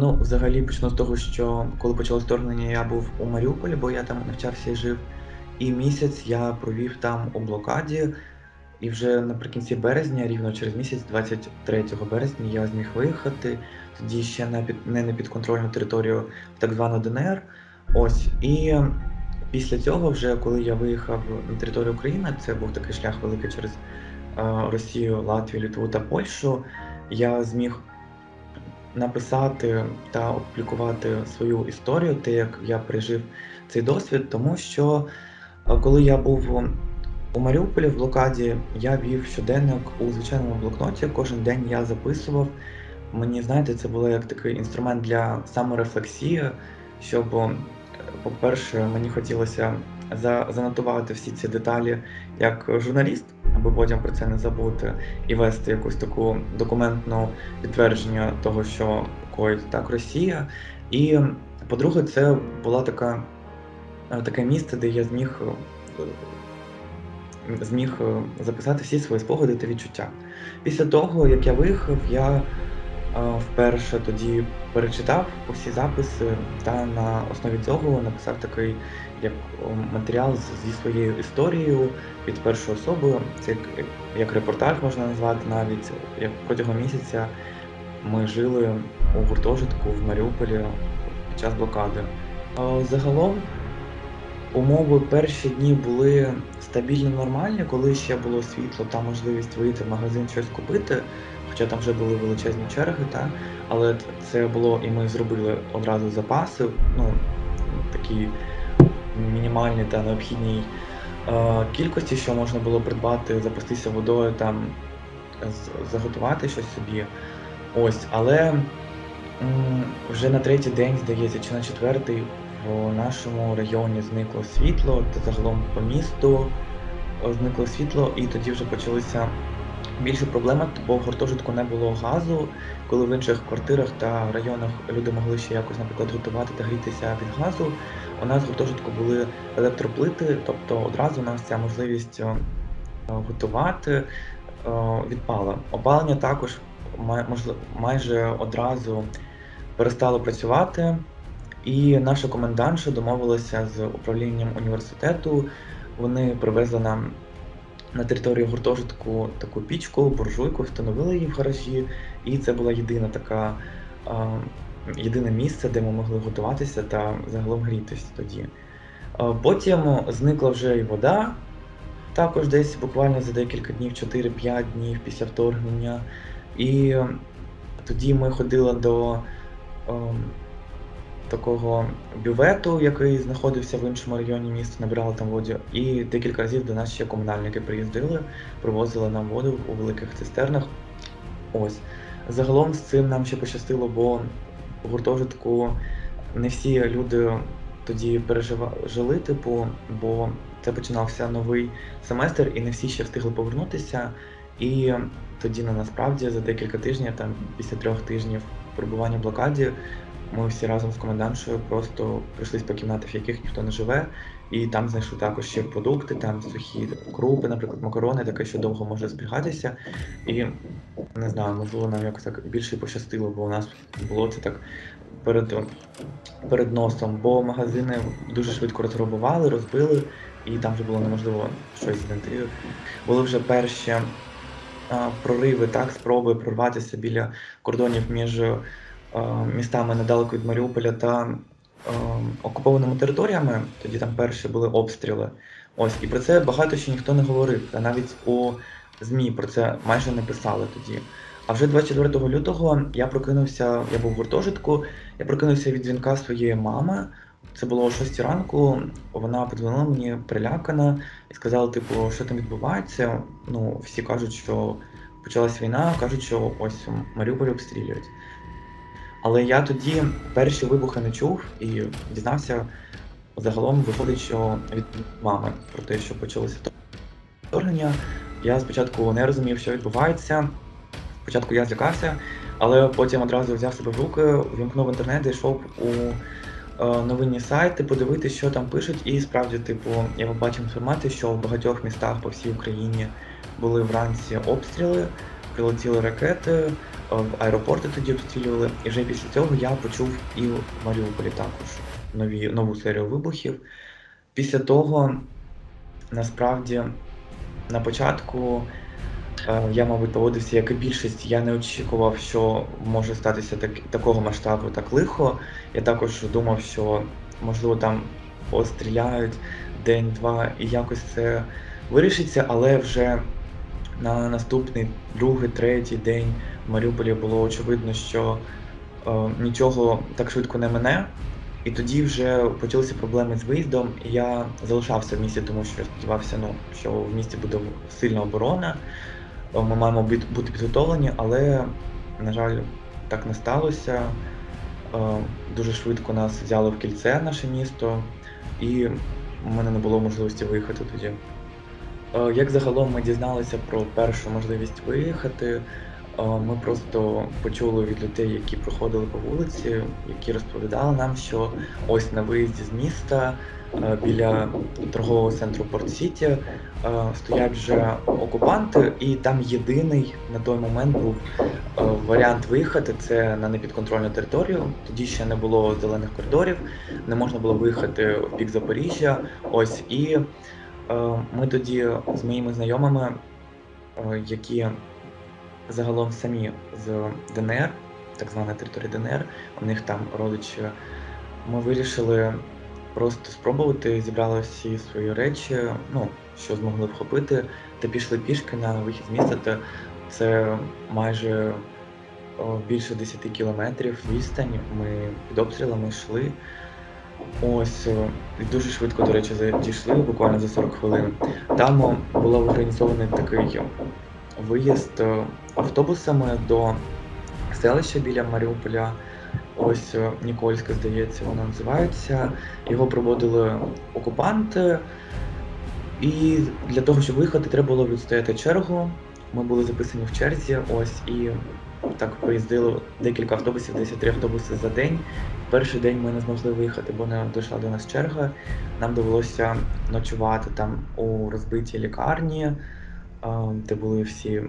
ну, взагалі почну з того, що коли почалось вторгнення, я був у Маріуполі, бо я там навчався і жив. І місяць я провів там у блокаді. І вже наприкінці березня, рівно через місяць, 23 березня, я зміг виїхати. Тоді ще на під, не на підконтрольну територію так звану ДНР. Ось. І після цього, вже коли я виїхав на територію України, це був такий шлях великий через е, Росію, Латвію, Литву та Польщу. Я зміг написати та опублікувати свою історію, те, як я пережив цей досвід, тому що е, коли я був у Маріуполі в блокаді, я вів щоденник у звичайному блокноті. Кожен день я записував. Мені, знаєте, це було як такий інструмент для саморефлексії, щоб, е, по-перше, мені хотілося занотувати всі ці деталі як журналіст, аби потім про це не забути, і вести якусь таку документну підтвердження того, що коїть так Росія. І по-друге, це була така е, таке місце, де я зміг, е, зміг е, записати всі свої спогади та відчуття. Після того, як я виїхав, я вперше тоді перечитав усі записи та на основі цього написав такий як матеріал зі своєю історією від першої особи. Це як, як репортаж можна назвати навіть. Як протягом місяця ми жили у гуртожитку в Маріуполі під час блокади. Загалом умови перші дні були стабільно нормальні, коли ще було світло та можливість вийти в магазин щось купити, хоча там вже були величезні черги, та? але це було і ми зробили одразу запаси, ну такі мінімальні та необхідній е, кількості, що можна було придбати, запастися водою, там заготувати щось собі. Ось, але м, вже на третій день, здається, чи на четвертий в нашому районі зникло світло, та загалом по місту е, зникло світло, і тоді вже почалися більше проблеми, бо в гуртожитку не було газу, коли в інших квартирах та районах люди могли ще якось, наприклад, готувати та грітися від газу. У нас в гуртожитку були електроплити, тобто одразу у нас ця можливість е, готувати е, відпала. Опалення також майже одразу перестало працювати, і наша комендантша домовилася з управлінням університету. Вони привезли нам на територію гуртожитку таку пічку, буржуйку, встановили її в гаражі, і це була єдина така. Єдине місце, де ми могли готуватися та загалом грітись тоді. Потім зникла вже і вода, також десь буквально за декілька днів, 4-5 днів після вторгнення. І тоді ми ходили до ем, такого бювету, який знаходився в іншому районі міста, набирали там воду. І декілька разів до нас ще комунальники приїздили, привозили нам воду у великих цистернах. Ось. Загалом з цим нам ще пощастило, бо в гуртожитку не всі люди тоді переживали типу, бо це починався новий семестр, і не всі ще встигли повернутися. І тоді на насправді за декілька тижнів, там після трьох тижнів перебування в блокаді, ми всі разом з комендантшою просто прийшлись по кімнатах, в яких ніхто не живе, і там знайшли також ще продукти, там сухі крупи, наприклад, макарони, таке, що довго може зберігатися. І не знаю, можливо, нам якось так більше пощастило, бо у нас було це так перед, перед носом, бо магазини дуже швидко розграбували, розбили, і там вже було неможливо щось знайти. Були вже перші прориви, так, спроби прорватися біля кордонів між містами недалеко від Маріуполя та окупованими територіями. Тоді там перші були обстріли. Ось, і про це багато ще ніхто не говорив. Та навіть у ЗМІ про це майже не писали тоді. А вже 24 лютого я прокинувся, я був в гуртожитку, я прокинувся від дзвінка своєї мами. Це було о 6 ранку. Вона подзвонила мені прилякана і сказала, типу, що там відбувається. Ну, всі кажуть, що почалась війна, кажуть, що ось Маріуполь обстрілюють. Але я тоді перші вибухи не чув і дізнався загалом виходить, що від мами про те, що почалося вторгнення. Я спочатку не розумів, що відбувається. Спочатку я злякався, але потім одразу взяв себе в руки, вімкнув інтернет, зайшов у новинні сайти, подивитися, що там пишуть. І справді, типу, я побачив інформацію, що в багатьох містах по всій Україні були вранці обстріли, прилетіли ракети, в аеропорти тоді обстрілювали. І вже після цього я почув і в Маріуполі також нові, нову серію вибухів. Після того, насправді, на початку е, я, мабуть, поводився як і більшість. Я не очікував, що може статися так, такого масштабу так лихо. Я також думав, що можливо там постріляють день-два і якось це вирішиться, але вже на наступний другий, третій день в Маріуполі було очевидно, що е, нічого так швидко не мине. І тоді вже почалися проблеми з виїздом. і Я залишався в місті, тому що я сподівався, ну, що в місті буде сильна оборона. Ми маємо бути підготовлені, але, на жаль, так не сталося. Е, Дуже швидко нас взяли в кільце наше місто, і в мене не було можливості виїхати тоді. Е, Як загалом ми дізналися про першу можливість виїхати, е, ми просто почули від людей, які проходили по вулиці, які розповідали нам, що ось на виїзді з міста біля торгового центру Порт Сіті е, стоять вже окупанти, і там єдиний на той момент був е, варіант виїхати це на непідконтрольну територію. Тоді ще не було зелених коридорів, не можна було виїхати в бік Запоріжжя. Ось і Е, Ми тоді з моїми знайомими, е, які загалом самі з ДНР, так звана територія ДНР, у них там родичі, ми вирішили просто спробувати, зібрали всі свої речі, ну, що змогли вхопити, та пішли пішки на вихід з міста. Та це майже більше 10 кілометрів відстань. Ми під обстрілами йшли. Ось і дуже швидко, до речі, дійшли, буквально за 40 хвилин. Там був організований такий виїзд автобусами до селища біля Маріуполя. Ось е, Нікольське, здається, воно називається. Його проводили окупанти. І для того, щоб виїхати, треба було відстояти чергу. Ми були записані в черзі, ось і так поїздило декілька автобусів, десь три автобуси за день. Перший день ми не змогли виїхати, бо не дійшла до нас черга. Нам довелося ночувати там у розбитій лікарні, а, де були всі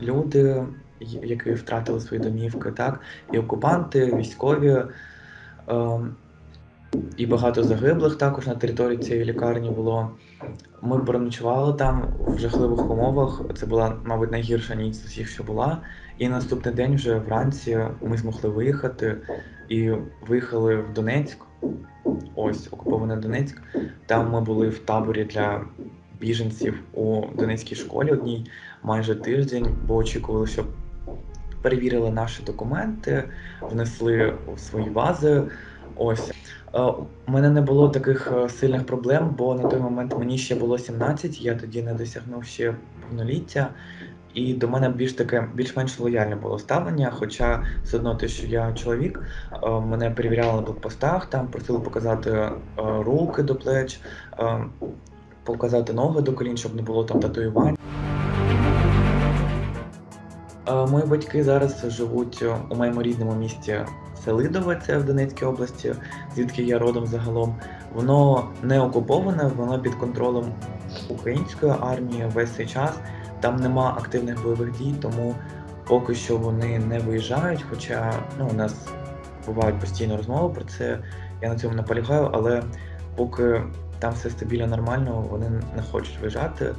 люди, які втратили свої домівки, так, і окупанти, військові. Ем, І багато загиблих також на території цієї лікарні було. Ми переночували там в жахливих умовах. Це була, мабуть, найгірша ніч з усіх, що була. І наступний день вже вранці ми змогли виїхати і виїхали в Донецьк. Ось окупований Донецьк. Там ми були в таборі для біженців у Донецькій школі одній майже тиждень, бо очікували, щоб перевірили наші документи, внесли у свої бази. Ось Е, у мене не було таких е, сильних проблем, бо на той момент мені ще було 17, я тоді не досягнув ще повноліття. І до мене більш таке більш-менш лояльне було ставлення. Хоча все одно те, що я чоловік, е, мене перевіряли на блокпостах, там просили показати руки до плеч, показати ноги до колін, щоб не було там татуювань. Е, Мої батьки зараз живуть е, у моєму рідному місті Селидове, це в Донецькій області, звідки я родом загалом. Воно не окуповане, воно під контролем української армії весь цей час. Там нема активних бойових дій, тому поки що вони не виїжджають. Хоча ну, у нас бувають постійно розмови про це. Я на цьому наполягаю, але поки там все стабільно нормально, вони не хочуть виїжджати.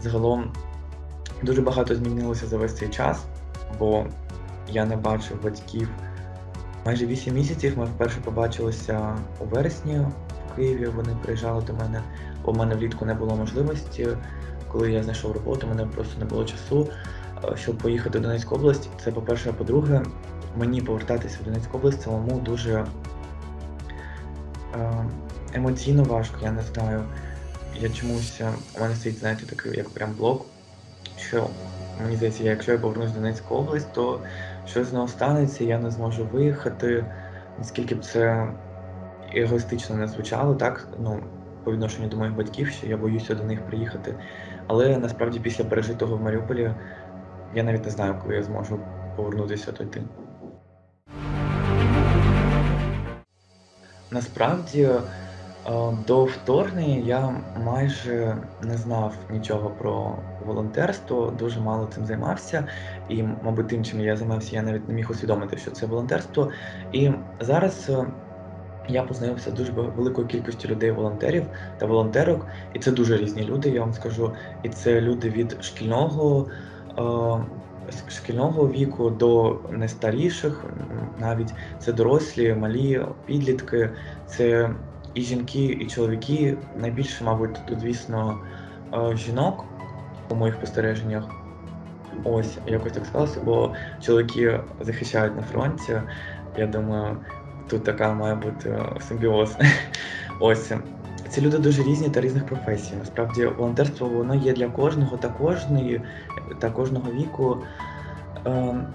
Загалом дуже багато змінилося за весь цей час, бо я не бачив батьків майже 8 місяців. Ми вперше побачилися у вересні в Києві. Вони приїжджали до мене, бо в мене влітку не було можливості. Коли я знайшов роботу, мене просто не було часу, е, щоб поїхати в Донецьку область. Це по-перше, а по-друге, мені повертатися в Донецьку область самому дуже е, емоційно важко, я не знаю. Я чомусь е, у мене стоїть, знаєте, такий як прям блок, що мені здається, якщо я повернусь в Донецьку область, то щось знову станеться, я не зможу виїхати. Наскільки б це егоїстично не звучало, так? Ну, по відношенню до моїх батьків, що я боюся до них приїхати. Але насправді після пережитого в Маріуполі я навіть не знаю, коли я зможу повернутися туди. Насправді, до вторгнення я майже не знав нічого про волонтерство, дуже мало цим займався. І, мабуть, тим, чим я займався, я навіть не міг усвідомити, що це волонтерство. І зараз, е, я познайомився з дуже великою кількістю людей-волонтерів та волонтерок, і це дуже різні люди, я вам скажу. І це люди від шкільного, е, шкільного віку до не старіших, м, навіть це дорослі, малі, підлітки, це і жінки, і чоловіки. Найбільше, мабуть, тут, звісно, е, жінок по моїх спостереженнях. Ось, якось так склалося, бо чоловіки захищають на фронті. Я думаю, тут така має бути е, симбіоз. Ось. Ці люди дуже різні та різних професій. Насправді, волонтерство воно є для кожного та кожної та кожного віку. Ем,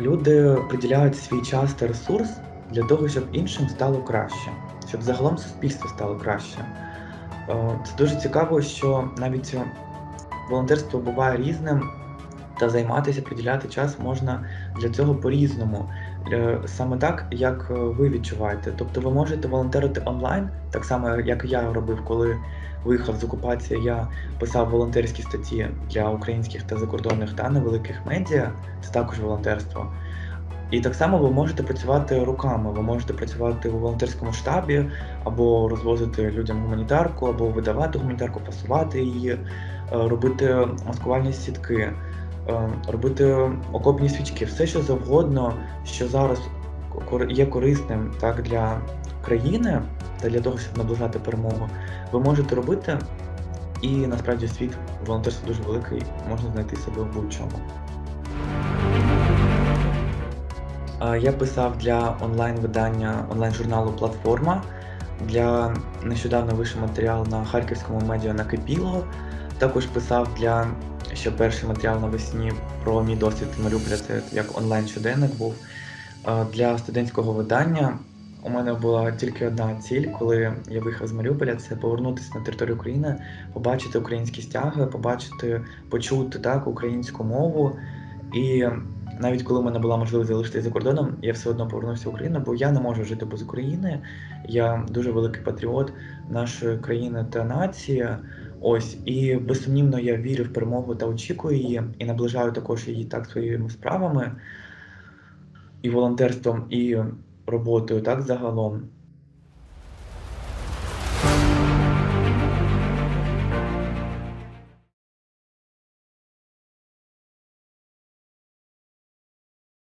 люди приділяють свій час та ресурс для того, щоб іншим стало краще, щоб загалом суспільство стало краще. Е, це дуже цікаво, що навіть волонтерство буває різним, та займатися, приділяти час можна для цього по-різному. Е, саме так, як е, ви відчуваєте. Тобто ви можете волонтерити онлайн, так само, як я робив, коли виїхав з окупації, я писав волонтерські статті для українських та закордонних та невеликих медіа, це також волонтерство. І так само ви можете працювати руками, ви можете працювати у волонтерському штабі, або розвозити людям гуманітарку, або видавати гуманітарку, фасувати її, е, робити маскувальні сітки, е, робити окопні свічки, все що завгодно, що зараз є корисним так для країни та для того, щоб наближати перемогу, ви можете робити. І насправді світ волонтерства дуже великий, можна знайти себе в будь-чому. Я писав для онлайн-видання онлайн-журналу Платформа. Для нещодавно вийшов матеріал на харківському медіа накипіло. Також писав для ще перший матеріал навесні про мій досвід Маріуполя, це як онлайн-щоденник був. Для студентського видання у мене була тільки одна ціль, коли я виїхав з Маріуполя, це повернутися на територію України, побачити українські стяги, побачити, почути так українську мову. І навіть коли в мене була можливість залишитися за кордоном, я все одно повернувся в Україну, бо я не можу жити без України. Я дуже великий патріот нашої країни та нації. Ось і безсумнівно я вірю в перемогу та очікую її, і наближаю також її так своїми справами і волонтерством, і роботою, так загалом.